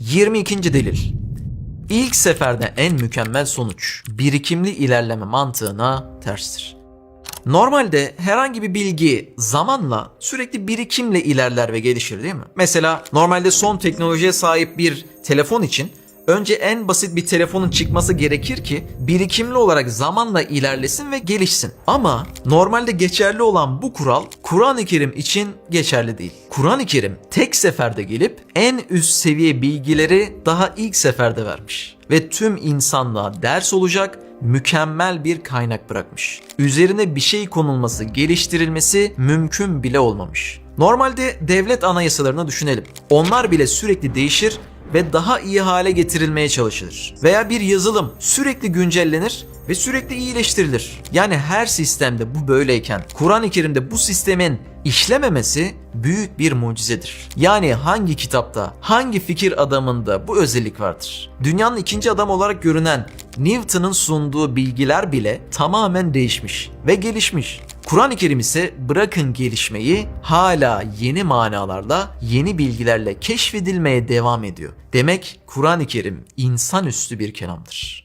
22. delil. İlk seferde en mükemmel sonuç birikimli ilerleme mantığına terstir. Normalde herhangi bir bilgi zamanla sürekli birikimle ilerler ve gelişir değil mi? Mesela normalde son teknolojiye sahip bir telefon için önce en basit bir telefonun çıkması gerekir ki birikimli olarak zamanla ilerlesin ve gelişsin. Ama normalde geçerli olan bu kural Kur'an-ı Kerim için geçerli değil. Kur'an-ı Kerim tek seferde gelip en üst seviye bilgileri daha ilk seferde vermiş ve tüm insanlığa ders olacak mükemmel bir kaynak bırakmış. Üzerine bir şey konulması, geliştirilmesi mümkün bile olmamış. Normalde devlet anayasalarını düşünelim. Onlar bile sürekli değişir ve daha iyi hale getirilmeye çalışılır. Veya bir yazılım sürekli güncellenir ve sürekli iyileştirilir. Yani her sistemde bu böyleyken Kur'an-ı Kerim'de bu sistemin işlememesi büyük bir mucizedir. Yani hangi kitapta, hangi fikir adamında bu özellik vardır? Dünyanın ikinci adam olarak görünen Newton'un sunduğu bilgiler bile tamamen değişmiş ve gelişmiş. Kur'an-ı Kerim ise bırakın gelişmeyi hala yeni manalarla, yeni bilgilerle keşfedilmeye devam ediyor. Demek Kur'an-ı Kerim insanüstü bir kelamdır.